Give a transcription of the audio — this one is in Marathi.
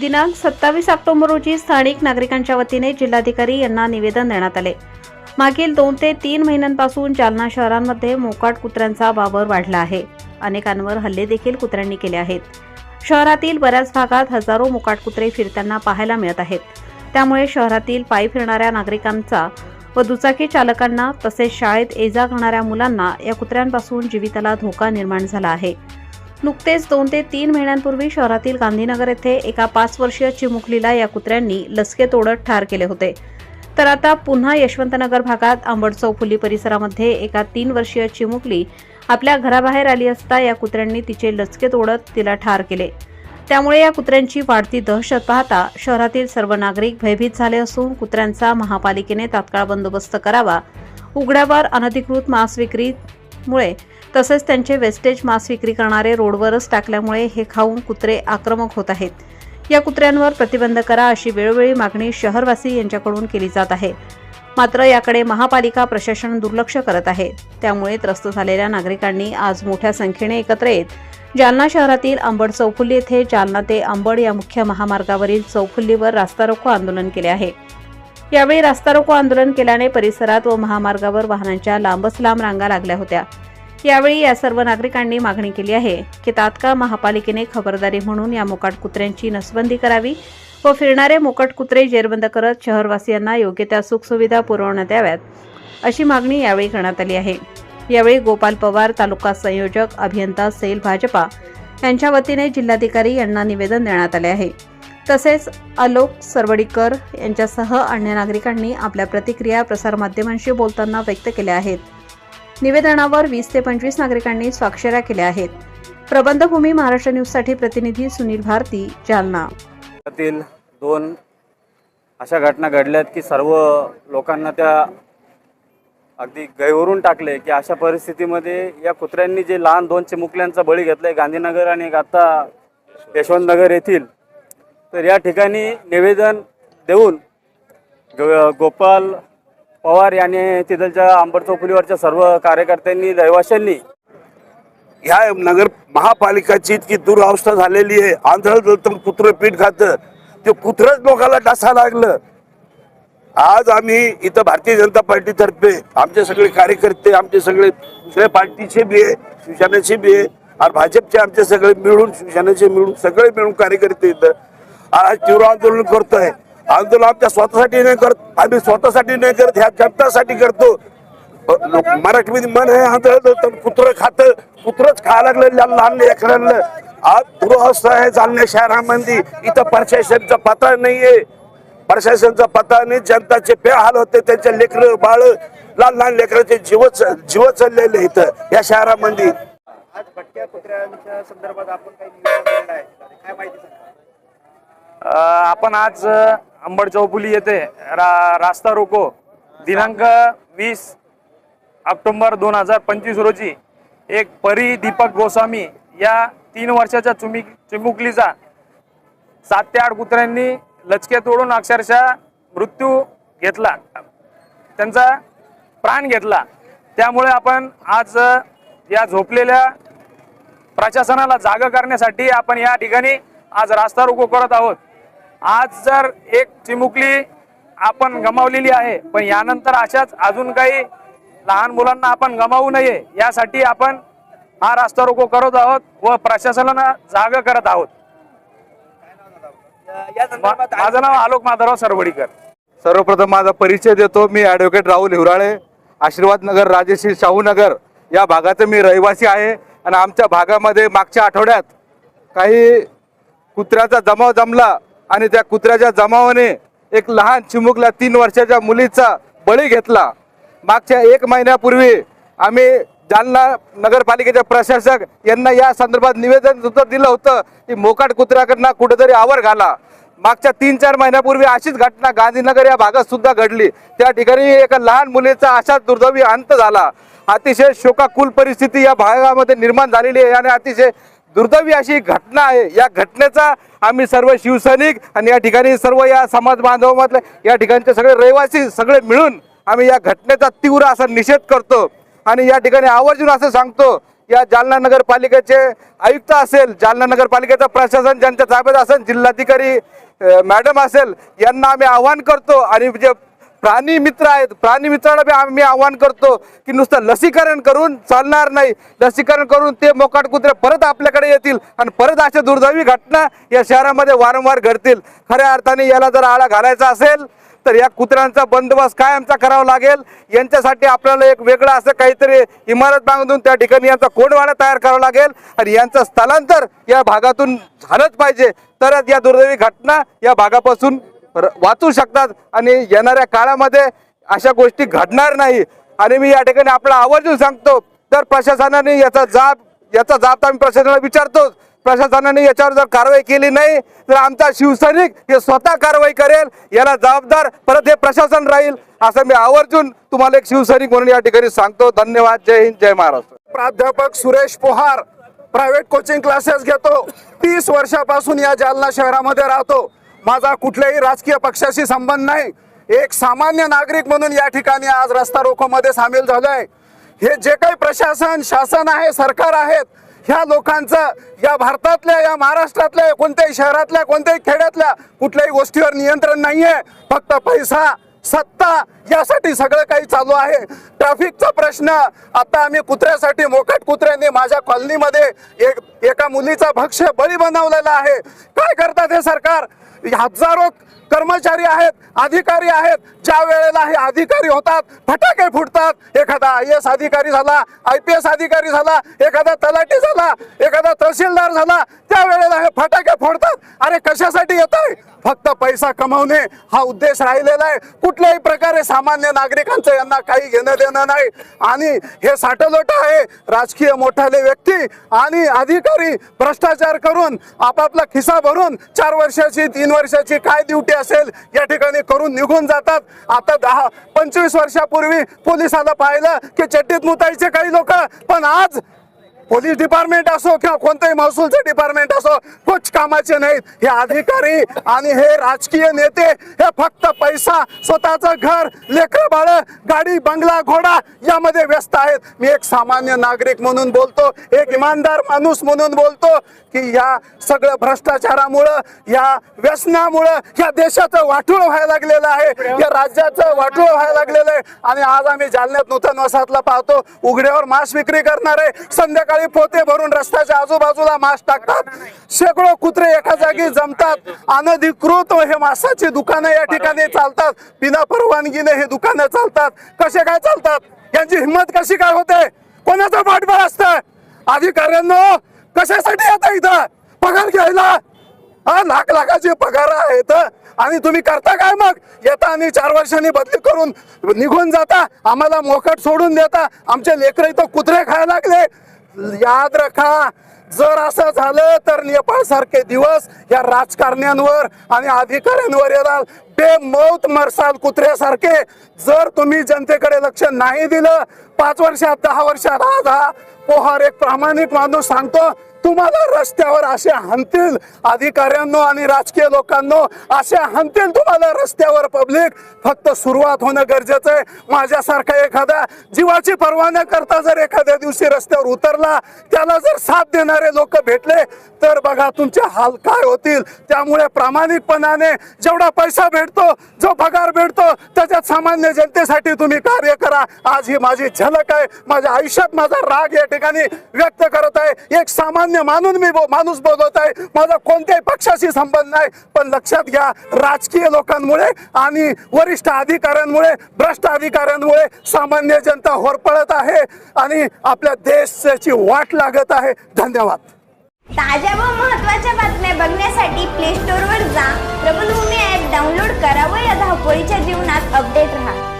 दिनांक सत्तावीस ऑक्टोबर रोजी स्थानिक नागरिकांच्या वतीने जिल्हाधिकारी यांना निवेदन देण्यात आले. मागील दोन ते तीन महिन्यांपासून जालना शहरांमध्ये मोकाट कुत्र्यांचा वावर वाढला आहे. अनेकांवर हल्ले देखील कुत्र्यांनी केले आहेत. शहरातील बऱ्याच भागात हजारो मोकाट कुत्रे फिरताना पाहायला मिळत आहेत. त्यामुळे शहरातील पायी फिरणाऱ्या नागरिकांचा व दुचाकी चालकांना तसेच शाळेत ये-जा करणाऱ्या मुलांना या कुत्र्यांपासून जीविताला धोका निर्माण झाला आहे. नुकतेच दोन ते तीन महिन्यांपूर्वी शहरातील गांधीनगर येथे एका पाच वर्षीय चिमुकलीला या कुत्र्यांनी लसके तोडत ठार केले होते. तर आता पुन्हा यशवंतनगर भागात आंबड चौफुली परिसरामध्ये एका तीन वर्षीय चिमुकली आपल्या घराबाहेर आली असता या कुत्र्यांनी तिचे लचके तोडत तिला ठार केले. त्यामुळे या कुत्र्यांची वाढती दहशत पाहता शहरातील सर्व नागरिक भयभीत झाले असून कुत्र्यांचा महापालिकेने तात्काळ बंदोबस्त करावा उघड्यावर अनधिकृत मांस मुळे तसेच त्यांचे वेस्टेज मांस विक्री करणारे रोडवरच टाकल्यामुळे हे खाऊन कुत्रे आक्रमक होत आहेत. या कुत्र्यांवर प्रतिबंध करा अशी वेळोवेळी मागणी शहरवासी यांच्याकडून केली जात आहे. मात्र याकडे महापालिका प्रशासन दुर्लक्ष करत आहे. त्यामुळे त्रस्त झालेल्या नागरिकांनी आज मोठ्या संख्येने एकत्र येत जालना शहरातील अंबड चौफुल्ली येथे जालना ते अंबड या मुख्य महामार्गावरील चौफुल्लीवर रास्ता रोको आंदोलन केले आहे. यावेळी रास्ता रोको आंदोलन केल्याने परिसरात व महामार्गावर वाहनांच्या लांबच लांब रांगा लागल्या होत्या. यावेळी या सर्व नागरिकांनी मागणी केली आहे की तात्काळ महापालिकेने खबरदारी म्हणून या मोकाट कुत्र्यांची नसबंदी करावी व फिरणारे मोकाट कुत्रे जेरबंद करत शहरवासियांना योग्य त्या सुखसुविधा पुरवण्यात याव्यात अशी मागणी यावेळी करण्यात आली आहे. यावेळी गोपाल पवार तालुका संयोजक अभियंता सेल भाजपा यांच्या वतीने जिल्हाधिकारी यांना निवेदन देण्यात आले आहे. तसेच आलोक सरवडीकर यांच्यासह अन्य नागरिकांनी आपल्या प्रतिक्रिया प्रसारमाध्यमांशी बोलताना व्यक्त केल्या आहेत. निवेदनावर वीस ते पंचवीस नागरिकांनी स्वाक्षऱ्या केल्या आहेत. प्रबंधभूमी महाराष्ट्र न्यूजसाठी प्रतिनिधी सुनील भारती जालना. दोन अशा घटना घडल्यात की सर्व लोकांना त्या अगदी गैवरून टाकले की अशा परिस्थितीमध्ये या कुत्र्यांनी जे लहान दोन चिमुकल्यांचा बळी घेतलाय गांधीनगर आणि एक आता यशवंतनगर येथील तर या ठिकाणी निवेदन देऊन गो गोपाल पवार यांनी तिथलच्या आंबट चौफुलीवरच्या सर्व कार्यकर्त्यांनी रहिवाशांनी ह्या नगर महापालिकाची इतकी दुरावस्था झालेली आहे. आंधळ जलतम कुत्र पीठ खातं. ते कुत्रच लोकांना डासा लागलं. आज आम्ही इथं भारतीय जनता पार्टीतर्फे आमचे सगळे कार्यकर्ते आमचे सगळे दुसऱ्या पार्टीचे बी आहे शिवसेनेचे बी आहे आणि भाजपचे आमचे सगळे मिळून शिवसेनेचे मिळून सगळे मिळून कार्यकर्ते इथं आज तीव्र आंदोलन करतोय. आंदोलन आमच्या स्वतःसाठी नाही करत आम्ही स्वतःसाठी नाही करत ह्या जनतासाठी करतो. मराठीमध्ये मन हे आंधळ तर कुत्र खात कुत्रच खा लागलं लहान लहान लेकरांना आज दुरवस्था आहे जालन्या शहरामध्ये. इथं प्रशासनचा पत्ता नाहीये. प्रशासनचा पत्ता नाही जनताचे बेहाल होते त्यांचे लेकर बाळ लहान लहान लेकरांचे जीव जीव चाललेले इथं या शहरामध्ये. आज भटक्या कुत्र्यांच्या संदर्भात आपण काही काय माहिती आपण आज अंबड चौपुली येथे रा रास्ता रोको. दिनांक वीस ऑक्टोंबर दोन हजार पंचवीस रोजी एक परी दीपक गोस्वामी या तीन वर्षाच्या चुमी चिमुकलीचा सात ते आठ कुत्र्यांनी लचके तोडून अक्षरशः मृत्यू घेतला. त्यांचा प्राण घेतला. त्यामुळे आपण आज या झोपलेल्या प्रशासनाला जागं करण्यासाठी आपण या ठिकाणी आज रास्ता रोको करत आहोत. आज जर एक चिमुकली आपण गमावलेली आहे पण यानंतर अशाच अजून काही लहान मुलांना आपण गमावू नये यासाठी आपण हा रास्ता रोको करत आहोत व प्रशासनाला जाग करत आहोत. माझं नाव आलोक माधवराव सरवडीकर. सर्वप्रथम माझा परिचय देतो. मी ॲडव्होकेट राहुल हिवराळे आशीर्वाद नगर राजश्री शाहू नगर या भागाचे मी रहिवासी आहे. आणि आमच्या भागामध्ये मागच्या आठवड्यात काही कुत्र्याचा जमाव जमला आणि त्या कुत्र्याच्या जमावाने एक लहान चिमुकल्या तीन वर्षाच्या मुलीचा बळी घेतला. मागच्या एक महिन्यापूर्वी आम्ही जालना नगरपालिकेचे प्रशासक यांना या संदर्भात निवेदन सुद्धा दिलं होतं की मोकाट कुत्र्याकडनं कुठेतरी आवर घाला. मागच्या तीन चार महिन्यापूर्वी अशीच घटना गांधीनगर या भागात सुद्धा घडली. त्या ठिकाणी एका लहान मुलीचा अशाच दुर्दैवी अंत झाला. अतिशय शोकाकुल परिस्थिती या भागामध्ये निर्माण झालेली आहे आणि अतिशय दुर्दैवी अशी घटना आहे. या घटनेचा आम्ही सर्व शिवसैनिक आणि या ठिकाणी सर्व या समाज बांधवामधले या ठिकाणचे सगळे रहिवासी सगळे मिळून आम्ही या घटनेचा तीव्र असा निषेध करतो. आणि या ठिकाणी आवर्जून असं सांगतो या जालना नगरपालिकेचे आयुक्त असेल जालना नगरपालिकेचं प्रशासन ज्यांच्या ताब्यात असेल जिल्हाधिकारी मॅडम असेल यांना आम्ही आव्हान करतो. आणि जे प्राणी मित्र आहेत. प्राणी मित्रांना बी आम्ही आव्हान करतो की नुसतं लसीकरण करून चालणार नाही. लसीकरण करून ते मोकाट कुत्रे परत आपल्याकडे येतील आणि परत अशा दुर्दैवी घटना या शहरामध्ये वारंवार घडतील. खऱ्या अर्थाने याला जर आळा घालायचा असेल तर या कुत्र्यांचा बंदोबस्त कायमचा करावा लागेल. यांच्यासाठी आपल्याला एक वेगळं असं काहीतरी इमारत बांधून त्या ठिकाणी यांचा कोंडवाडा तयार करावा लागेल आणि यांचं स्थलांतर या भागातून झालंच पाहिजे. तरच या दुर्दैवी घटना या भागापासून वाचू शकतात. आणि येणाऱ्या काळामध्ये अशा गोष्टी घडणार नाही. आणि मी या ठिकाणी आपला आवर्जून सांगतो तर प्रशासनाने याचा जाब याचा जाब तर आम्ही प्रशासनाला विचारतोच प्रशासनाने याच्यावर जर कारवाई केली नाही तर आमचा शिवसैनिक हे स्वतः कारवाई करेल याला जबाबदार परत हे प्रशासन राहील असं मी आवर्जून तुम्हाला एक शिवसैनिक म्हणून या ठिकाणी सांगतो. धन्यवाद. जय हिंद जय महाराष्ट्र. प्राध्यापक Suresh Pohar private coaching classes घेतो. तीस वर्षापासून या जालना शहरामध्ये राहतो. माझा कुठल्याही राजकीय पक्षाशी संबंध नाही. एक सामान्य नागरिक म्हणून या ठिकाणी आज रस्ता रोखोमध्ये सामील झालोय. हे जे काही प्रशासन शासन आहे सरकार आहेत ह्या लोकांचं या भारतातल्या या महाराष्ट्रातल्या कोणत्याही शहरातल्या कोणत्याही खेड्यातल्या कुठल्याही गोष्टीवर नियंत्रण नाहीये. फक्त पैसा सत्ता यासाठी सगळं काही चालू आहे. ट्रॅफिकचा प्रश्न आता आम्ही कुत्र्यासाठी मोकट कुत्र्याने माझ्या कॉलनीमध्ये एक एका मुलीचा भक्ष्य बळी बनवलेला आहे. काय करतात हे सरकार? हजारो कर्मचारी आहेत अधिकारी आहेत ज्या वेळेला हे अधिकारी होतात फटाके फुटतात. एखादा आय एस अधिकारी झाला आय पी एस अधिकारी झाला एखादा तलाठी झाला एखादा तहसीलदार झाला त्या वेळेला हे फटाके फोडतात. अरे कशासाठी येत आहे फक्त पैसा कमवणे हा उद्देश राहिलेला आहे. कुठल्याही प्रकारे सामान्य नागरिकांचं यांना काही घेणं देणं नाही. आणि हे साठलोट आहे. राजकीय मोठाले व्यक्ती आणि अधिकारी भ्रष्टाचार करून आपापला खिसा भरून चार वर्षाची तीन वर्षाची काय ड्युटी असेल या ठिकाणी करून निघून जातात. आता दहा पंचवीस वर्षापूर्वी पोलिसाला पाहिलं की चट्टीत मुतायचे काही लोक. पण आज पोलीस डिपार्टमेंट असो किंवा कोणतंही महसूलचं डिपार्टमेंट असो कुछ कामाचे नाहीत. हे अधिकारी आणि हे राजकीय नेते हे फक्त पैसा स्वतःचं घर लेकर बाळ गाडी बंगला घोडा यामध्ये व्यस्त आहेत. मी एक सामान्य नागरिक म्हणून बोलतो एक इमानदार माणूस म्हणून बोलतो की या सगळं भ्रष्टाचारामुळं या व्यसनामुळं या देशाचं वाटूळ व्हायला लागलेलं आहे या राज्याचं वाटूळ व्हायला लागलेलं आहे. आणि आज आम्ही जालन्यात नूतन वसाहतला पाहतो. उघड्यावर मांस विक्री करणारे संध्याकाळ सकाळी पोते भरून रस्त्याच्या आजूबाजूला मास टाकतात. शेकडो कुत्रे एका जागी जमतात. अनधिकृत हे मासाची दुकानं या ठिकाणी चालतात. बिना परवानगीने हे दुकानं चालतात. कसे काय चालतात? यांची हिंमत कशी काय होते? कोणाचं पाठबळ असतं? अधिकाऱ्यांनो कशासाठी येतं इथं? पगार घ्यायला? हा लाख लाखाचे पगार आहेत. आणि तुम्ही करता काय मग? येता आणि चार वर्षांनी बदली करून निघून जाता. आम्हाला मोकट सोडून देता. आमचे लेकर इथं कुत्रे खायला लागले. याद रखा जर असं झालं तर नेपाळ सारखे दिवस या राजकारण्यांवर आणि अधिकाऱ्यांवर येणार. बेमौत मरसाल कुत्र्यासारखे जर तुम्ही जनतेकडे लक्ष नाही दिलं पाच वर्षात दहा वर्षात आज हा पोहार एक प्रामाणिक माणूस सांगतो तुम्हाला रस्त्यावर असे हनतील अधिकाऱ्यांनो आणि राजकीय लोकांनो असे हनतील तुम्हाला रस्त्यावर पब्लिक फक्त सुरुवात होणं गरजेचं आहे. माझ्यासारखा एखादा जीवाची पर्वा न करता जर एखाद्या दिवशी रस्त्यावर उतरला त्याला जर साथ देणारे लोक भेटले तर बघा तुमचे हाल काय होतील. त्यामुळे प्रामाणिकपणाने जेवढा पैसा भेटतो जो पगार भेटतो त्याच्यात सामान्य जनतेसाठी तुम्ही कार्य करा. आज ही माझी झलक आहे. माझ्या आयुष्यात माझा राग या ठिकाणी व्यक्त करत आहे. एक सामान्य मानून मी माणूस बोलत आहे. माझा कोणत्याही पक्षाशी संबंध नाही. पण लक्षात घ्या राजकीय लोकांमुळे आणि वरिष्ठ अधिकाऱ्यांमुळे भ्रष्ट अधिकाऱ्यांमुळे सामान्य जनता होरपळत आहे आणि आपल्या देशाची वाट लागत आहे. धन्यवाद. ताज्या व महत्त्वाच्या बातम्या बघण्यासाठी प्ले स्टोअरवर जा. प्रबलभूमी ॲप डाउनलोड करा व या धावपळीच्या जीवनात अपडेट राहा.